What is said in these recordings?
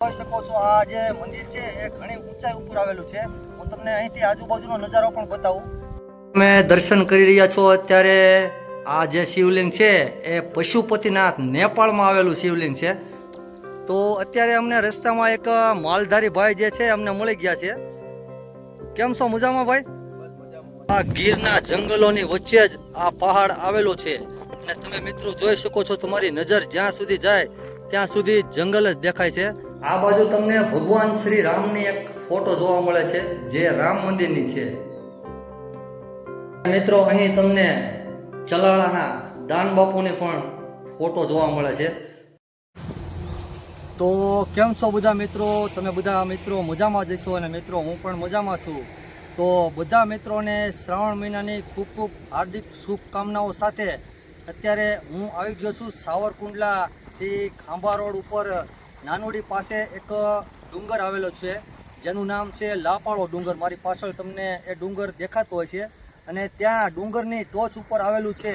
જોઈ શકો છો. આ જે મંદિર છે એ ઘણી ઊંચાઈ ઉપર આવેલું છે. હું તમને અહીંથી આજુબાજુનો નજારો પણ બતાવું. તમે દર્શન કરી રહ્યા છો અત્યારે આ જે શિવલિંગ છે એ પશુપતિનાથ નેપાળમાં આવેલું શિવલિંગ છે. તો અત્યારે અમને રસ્તામાં એક માલધારી ભાઈ જે છે અમને મળી ગયા છે. કેમ છો? મજામાં ભાઈ? આ ગીરના જંગલોની વચ્ચે જ આ પહાડ આવેલો છે. અને તમે મિત્રો જોઈ શકો છો, તમારી નજર જ્યાં સુધી જાય ત્યાં સુધી જંગલ જ દેખાય છે. આ બાજુ તમને ભગવાન શ્રી રામની એક ફોટો જોવા મળે છે, જે રામ મંદિરની છે. મિત્રો, અહીં તમને ચલાળાના દાન બાપુની પણ ફોટો જોવા મળે છે. તો કેમ છો બધા મિત્રો? તમે બધા મિત્રો મજામાં જશો અને મિત્રો, હું પણ મજામાં છું. તો બધા મિત્રોને શ્રાવણ મહિનાની ખૂબ ખૂબ હાર્દિક શુભકામનાઓ સાથે અત્યારે હું આવી ગયો છું સાવરકુંડલાથી ખાંભા રોડ ઉપર નાનોડી પાસે એક ડુંગર આવેલો છે, જેનું નામ છે લાપાળો ડુંગર. મારી પાછળ તમને એ ડુંગર દેખાતો હોય છે અને ત્યાં ડુંગરની ટોચ ઉપર આવેલું છે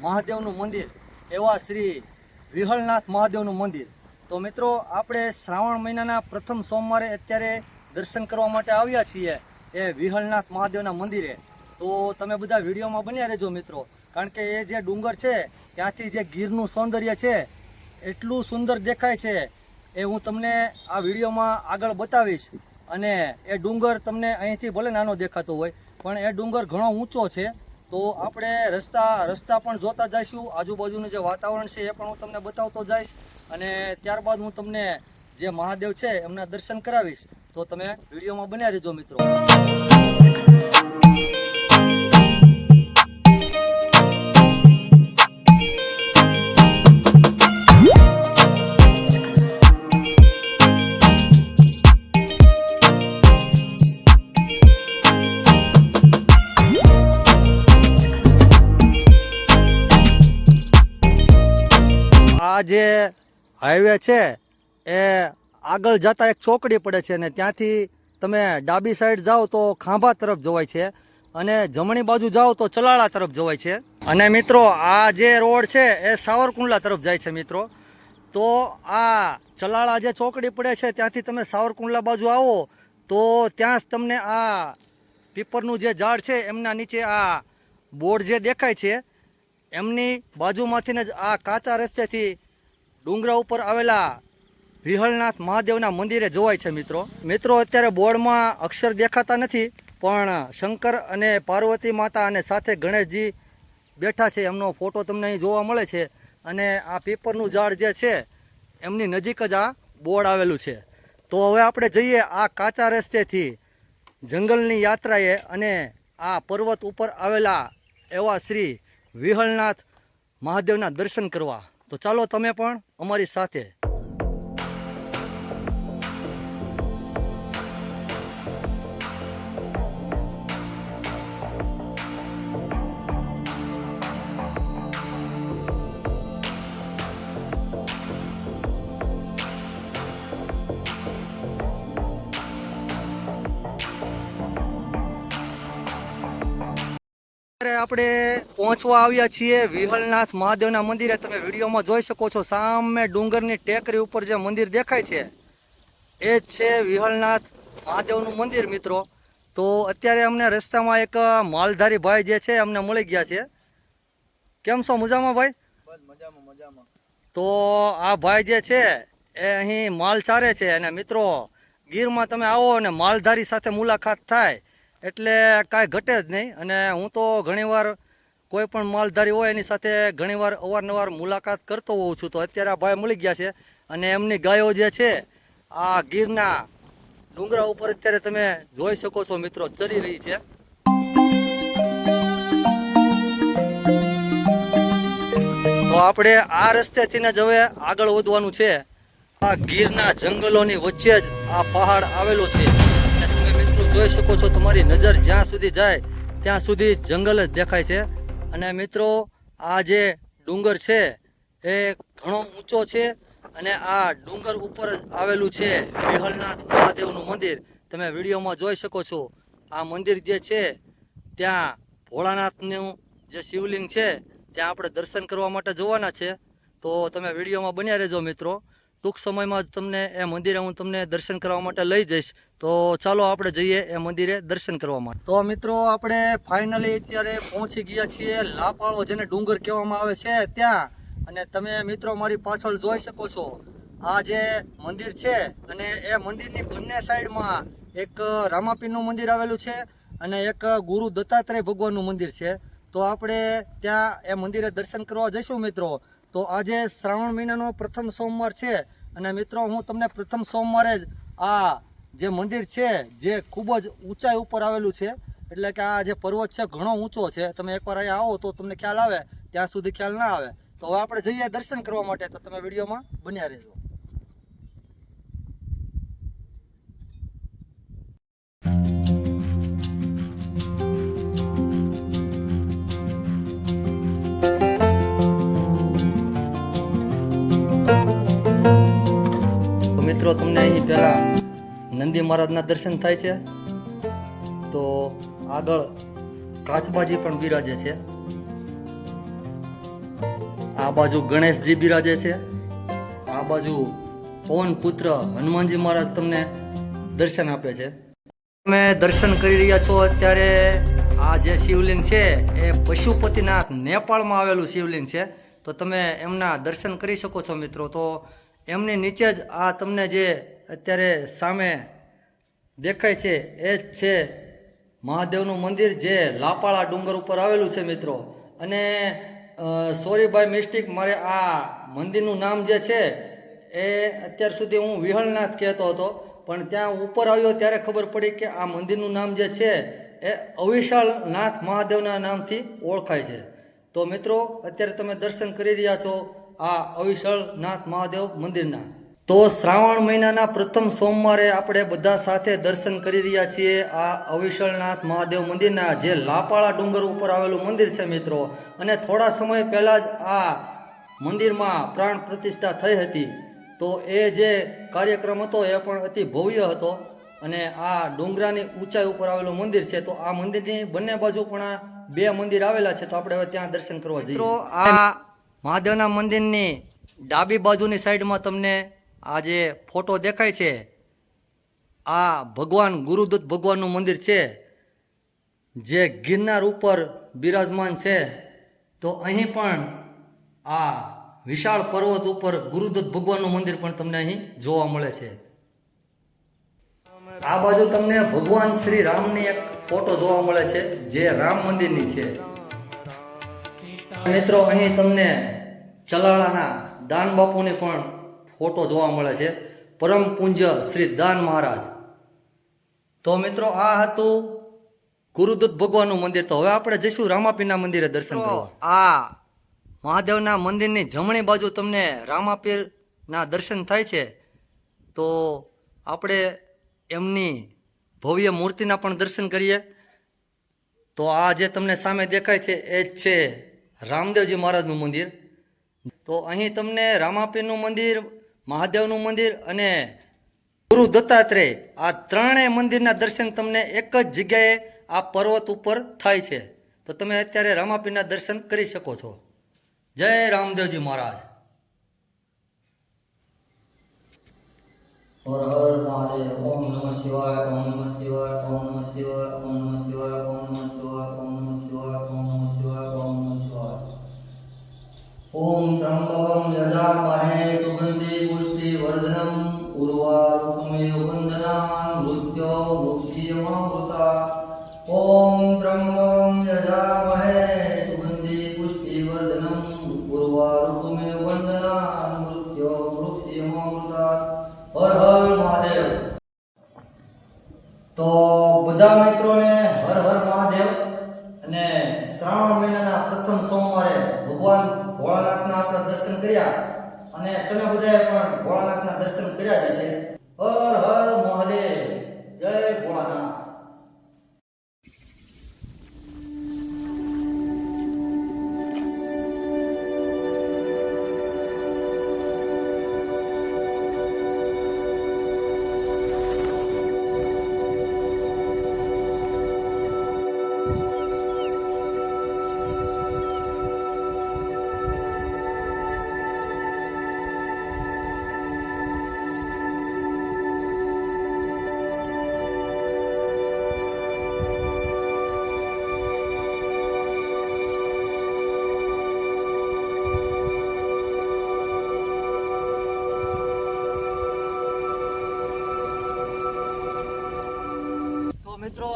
મહાદેવનું મંદિર, એવા શ્રી વિહળનાથ મહાદેવનું મંદિર. તો મિત્રો, આપણે શ્રાવણ મહિનાના પ્રથમ સોમવારે અત્યારે દર્શન કરવા માટે આવ્યા છીએ એ વિહળનાથ મહાદેવના મંદિરે. તો તમે બધા વિડીયોમાં બન્યા રહેજો મિત્રો, કારણ કે એ જે ડુંગર છે, ત્યાંથી જે ગીરનું સૌંદર્ય છે, એટલું સુંદર દેખાય છે એ હું તમને આ વિડીયોમાં આગળ બતાવીશ. અને એ ડુંગર તમને અહીંથી ભલે નાનો દેખાતો હોય, પણ એ ડુંગર ઘણો ઊંચો છે. તો આપણે રસ્તા રસ્તા પણ જોતા જઈશું. આજુબાજુનું જે વાતાવરણ છે એ પણ હું તમને બતાવતો જઈશ. અને ત્યારબાદ હું તમને જે મહાદેવ છે એમના દર્શન કરાવીશ. તો તમે વિડીયોમાં બન્યા રહેજો મિત્રો. જે હાઈવે છે, એ આગળ જતા એક ચોકડી પડે છે અને ત્યાંથી તમે ડાબી સાઈડ જાઓ તો ખાંભા તરફ જવાય છે અને જમણી બાજુ જાઓ તો ચલાળા તરફ જવાય છે. અને મિત્રો, આ જે રોડ છે એ સાવરકુંડલા તરફ જાય છે મિત્રો. તો આ ચલાળા જે ચોકડી પડે છે ત્યાંથી તમે સાવરકુંડલા બાજુ આવો તો ત્યાં જ તમને આ પીપરનું જે ઝાડ છે એમના નીચે આ બોર્ડ જે દેખાય છે, એમની બાજુમાંથી જ આ કાચા રસ્તેથી ડુંગરા ઉપર આવેલા વિહળનાથ મહાદેવના મંદિરે જોવાય છે મિત્રો. મિત્રો, અત્યારે બોર્ડમાં અક્ષર દેખાતા નથી, પણ શંકર અને પાર્વતી માતા અને સાથે ગણેશજી બેઠા છે. એમનો ફોટો તમને અહીં જોવા મળે છે અને આ પીપરનું ઝાડ જે છે, એમની નજીક જ આ બોર્ડ આવેલું છે. તો હવે આપણે જઈએ આ કાચા રસ્તેથી જંગલની યાત્રાએ અને આ પર્વત ઉપર આવેલા એવા શ્રી વિહળનાથ મહાદેવના દર્શન કરવા. તો ચાલો તમે પણ અમારી સાથે આપણે પહોંચવા આવ્યા છીએ વિહળનાથ મહાદેવના મંદિરે. તમે વિડીયોમાં જોઈ શકો છો સામે ડુંગરની ટેકરી ઉપર જે મંદિર દેખાય છે એ જ છે વિહળનાથ મહાદેવનું મંદિર મિત્રો. તો અત્યારે અમને રસ્તામાં એક માલધારી ભાઈ જે છે અમને મળી ગયા છે. કેમ છો? મજામાં ભાઈ? તો આ ભાઈ જે છે એ અહીં માલ ચારે છે. અને મિત્રો ગીરમાં તમે આવો અને માલધારી સાથે મુલાકાત થાય. એટલે કાંઈ ઘટે જ નહીં. અને હું તો ઘણીવાર કોઈ પણ માલધારી હોય એની સાથે ઘણીવાર અવારનવાર મુલાકાત કરતો હોઉં છું. તો અત્યારે આ ભાઈ મળી ગયા છે અને એમની ગાયો જે છે, આ ગીરના ડુંગરા ઉપર અત્યારે તમે જોઈ શકો છો મિત્રો, ચરી રહી છે. તો આપણે આ રસ્તેથી જ હવે આગળ વધવાનું છે. આ ગીરના જંગલોની વચ્ચે જ આ પહાડ આવેલો છે. જોઈ શકો છો તમારી નજર જ્યાં સુધી જાય, ત્યાં સુધી જંગલ જ દેખાય છે. અને મિત્રો, આ જે ડુંગર છે, એ ઘણો ઊંચો છે અને આ ડુંગર ઉપર જ આવેલું છે વિહળનાથ મહાદેવનું મંદિર. તમે વિડીયોમાં જોઈ શકો છો, આ મંદિર જે છે, ત્યાં ભોળાનાથનું જે શિવલિંગ છે, ત્યાં આપણે દર્શન કરવા માટે જવાના છે. તો તમે વિડીયોમાં બન્યા રહેજો મિત્રો. ટૂંક સમયમાં જ તમને એ મંદિરે હું તમને દર્શન કરવા માટે લઈ જઈશ. તો ચાલો આપણે જઈએ એ મંદિરે દર્શન કરવા માટે. તો મિત્રો, આપણે ફાઇનલી અત્યારે પહોંચી ગયા છીએ લાપાળો જેને ડુંગર કહેવામાં આવે છે ત્યાં. અને તમે મિત્રો મારી પાછળ જોઈ શકો છો, આ જે મંદિર છે અને એ મંદિરની બંને સાઈડમાં એક રામાપીરનું મંદિર આવેલું છે અને એક ગુરુ દત્તાત્રેય ભગવાનનું મંદિર છે. તો આપણે ત્યાં એ મંદિરે દર્શન કરવા જઈશું મિત્રો. તો આજે શ્રાવણ મહિનાનો પ્રથમ સોમવાર છે અને મિત્રો, હું તમને પ્રથમ સોમવારે જ આ જે મંદિર છે, જે ખૂબ જ ઊંચાઈ ઉપર આવેલું છે, એટલે કે આ જે પર્વત છે ઘણો ઊંચો છે, તમે એકવાર અહીંયા આવો તો તમને ખ્યાલ આવે, ત્યાં સુધી ખ્યાલ ના આવે. તો હવે આપણે જઈએ દર્શન કરવા માટે, તો તમે વિડીયોમાં બન્યા રહેજો. મિત્રો, તમને અહીં પહેલા નંદી મહારાજના દર્શન થાય છે. તો આગળ કાચબાજી પણ બિરાજે છે. આ બાજુ ગણેશજી બિરાજે છે. આ બાજુ પવન પુત્ર હનુમાનજી મહારાજ તમને દર્શન આપે છે. તમે દર્શન કરી રહ્યા છો અત્યારે આ જે શિવલિંગ છે, એ પશુપતિનાથ નેપાળમાં આવેલું શિવલિંગ છે. તો તમે એમના દર્શન કરી શકો છો મિત્રો. તો એમની નીચે જ આ તમને જે અત્યારે સામે દેખાય છે, એ જ છે મહાદેવનું મંદિર જે લાપાળા ડુંગર ઉપર આવેલું છે મિત્રો. અને સોરી બાય મિસ્ટેક મારે આ મંદિરનું નામ જે છે, એ અત્યાર સુધી હું વિહળનાથ કહેતો હતો. પણ ત્યાં ઉપર આવ્યો ત્યારે ખબર પડી કે આ મંદિરનું નામ જે છે, એ અવિશાળનાથ મહાદેવના નામથી ઓળખાય છે. તો મિત્રો, અત્યારે તમે દર્શન કરી રહ્યા છો. આ અવિશળનાથ મહાદેવ મંદિરના. તો શ્રાવણ મહિનાના પ્રથમ સોમવારે આપણે બધા સાથે દર્શન કરી રહ્યા છીએ આ અવિશળનાથ મહાદેવ મંદિરના જે લાપાળા ડુંગર ઉપર આવેલું મંદિર છે મિત્રો. અને થોડા સમય પહેલાં જ આ મંદિરમાં પ્રાણ પ્રતિષ્ઠા થઈ હતી. તો એ જે કાર્યક્રમ હતો એ પણ અતિ ભવ્ય હતો. અને આ ડુંગરાની ઊંચાઈ ઉપર આવેલું મંદિર છે, તો આ મંદિરની બંને બાજુ પણ બે મંદિર આવેલા છે, તો આપણે હવે ત્યાં દર્શન કરવા જઈએ. આ મહાદેવના મંદિરની ડાબી બાજુની સાઈડમાં તમને આ જે ફોટો દેખાય છે, આ ભગવાન, ગુરુદત્ત ભગવાનનું મંદિર છે. જે ગિરનાર ઉપર બિરાજમાન છે. તો અહીં પણ આ વિશાળ પર્વત ઉપર ગુરુદત્ત ભગવાનનું મંદિર પણ તમને અહીં જોવા મળે છે. આ બાજુ તમને ભગવાન શ્રી રામની એક ફોટો જોવા મળે છે, જે રામ મંદિરની છે. મિત્રો અહીં તમને ચલાળાના દાન બાપુની પણ ફોટો જોવા મળે છે. પરમ પૂજ્ય શ્રી દાન મહારાજ. તો મિત્રો આ હતું ગુરુદત્ત ભગવાનનું મંદિર. તો હવે આપણે જઈશું રામાપીરના મંદિરે દર્શન આ મહાદેવના મંદિરની જમણી બાજુ તમને રામાપીરના દર્શન થાય છે. તો આપણે એમની ભવ્ય મૂર્તિના પણ દર્શન કરીએ. તો આ જે તમને સામે દેખાય છે એ જ છે રામદેવજી મહારાજનું મંદિર. તો અહીં તમને રામાપીરનું મંદિર, મહાદેવનું મંદિર અને ગુરુ દત્તાત્રેય આ ત્રણેય મંદિરના દર્શન તમને એક જ જગ્યાએ આ પર્વત ઉપર થાય છે. તો તમે અત્યારે રામાપીરના દર્શન કરી શકો છો. જય રામદેવજી મહારાજ. હર હર મહાદેવ, ઓમ નમઃ શિવાય, ઓમ નમઃ શિવાય, ઓમ નમઃ શિવાય, ઓમ નમઃ શિવાય, ઓમ નમઃ ઓમ ત્રંબકમ યજામહે સુગંધિ પુષ્ટિ વર્ધનમ ઉર્વારુકમેવ વંદના મૃત્યો મુક્ષીયમાવૃતા ઓમ ત્રંબકમ અને તમે બધાએ પણ ભોળાનાથના દર્શન કર્યા જ હશે. હર હર મહાદેવ. જય ભોળાનાથ.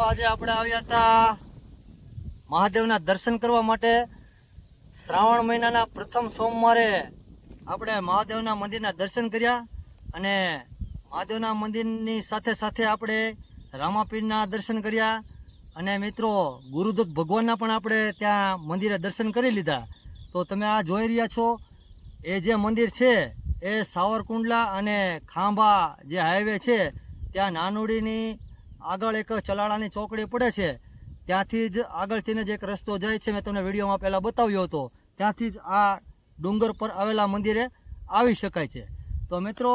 આજે આપણે આવ્યા હતા મહાદેવના દર્શન કરવા માટે. શ્રાવણ મહિનાના પ્રથમ સોમવારે આપણે મહાદેવના મંદિરના દર્શન કર્યા અને મહાદેવના મંદિરની સાથે સાથે આપણે રામાપીરના દર્શન કર્યા. અને મિત્રો, ગુરુદત્ત ભગવાનના પણ આપણે ત્યાં મંદિરે દર્શન કરી લીધા. તો તમે આ જોઈ રહ્યા છો, એ જે મંદિર છે, એ સાવરકુંડલા અને ખાંભા જે હાઈવે છે, ત્યાં નાનુડીની આગળ એક ચલાળાની ચોકડી પડે છે. ત્યાંથી જ આગળથીને જ એક રસ્તો જાય છે, મેં તમને વિડીયોમાં પહેલાં બતાવ્યો હતો. ત્યાંથી જ આ ડુંગર પર આવેલા મંદિરે આવી શકાય છે. તો મિત્રો,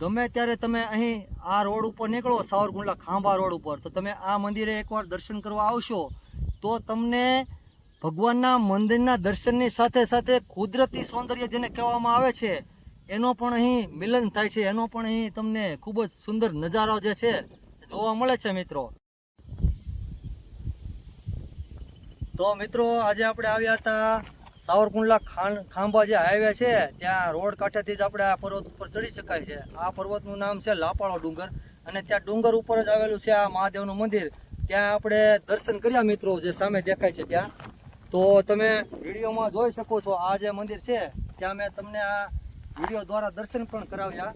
ગમે ત્યારે તમે અહીં આ રોડ ઉપર નીકળો, સાવરકુંડલા ખાંભા રોડ ઉપર, તો તમે આ મંદિરે એકવાર દર્શન કરવા આવશો, તો તમને ભગવાનના મંદિરના દર્શનની સાથે સાથે કુદરતી સૌંદર્ય જેને કહેવામાં આવે છે, એનો પણ અહીં મિલન થાય છે. એનો પણ અહીં તમને ખૂબ જ સુંદર નજારો જે છે જોવા મળે છે મિત્રો. તો મિત્રો, આજે આપણે આવ્યા હતા સાવરકુંડલા ખાન ખાંભા જે હાઈવે છે, ત્યાં રોડ કાંઠેથી જ આપણે આ પર્વત ઉપર ચડી શકાય છે. આ પર્વતનું નામ છે લાપાળો ડુંગર અને ત્યાં ડુંગર ઉપર જ આવેલું છે આ મહાદેવનું મંદિર. ત્યાં આપણે દર્શન કર્યા મિત્રો, જે સામે દેખાય છે ત્યાં. તો તમે વિડીયોમાં જોઈ શકો છો આ જે મંદિર છે, ત્યાં મેં તમને આ વીડિયો દ્વારા દર્શન પણ કરાવ્યા.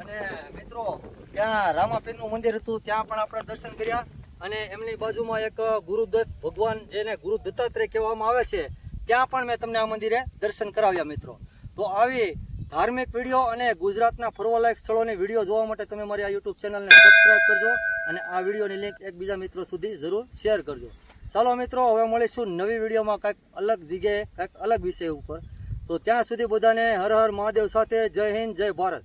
અને મિત્રો, ત્યાં રામાપીરનું મંદિર હતું, ત્યાં પણ આપણે દર્શન કર્યા. અને એમની બાજુમાં એક ગુરુદત્ત ભગવાન, જેને ગુરુ દત્તાત્રેય કહેવામાં આવે છે, ત્યાં પણ મેં તમને આ મંદિરે દર્શન કરાવ્યા, મિત્રો. તો આવી ધાર્મિક વીડિયો અને ગુજરાતના ફરવાલાયક સ્થળોની વીડિયો જોવા માટે તમે મારી આ યુટ્યુબ ચેનલને સબસ્ક્રાઈબ કરજો અને આ વિડીયોની લિંક એકબીજા મિત્રો સુધી જરૂર શેર કરજો. ચાલો મિત્રો, હવે મળીશું નવી વિડીયોમાં કંઈક અલગ જગ્યાએ, કંઈક અલગ વિષય ઉપર. તો ત્યાં સુધી બધાને હર હર મહાદેવ સાથે જય હિન્દ, જય ભારત.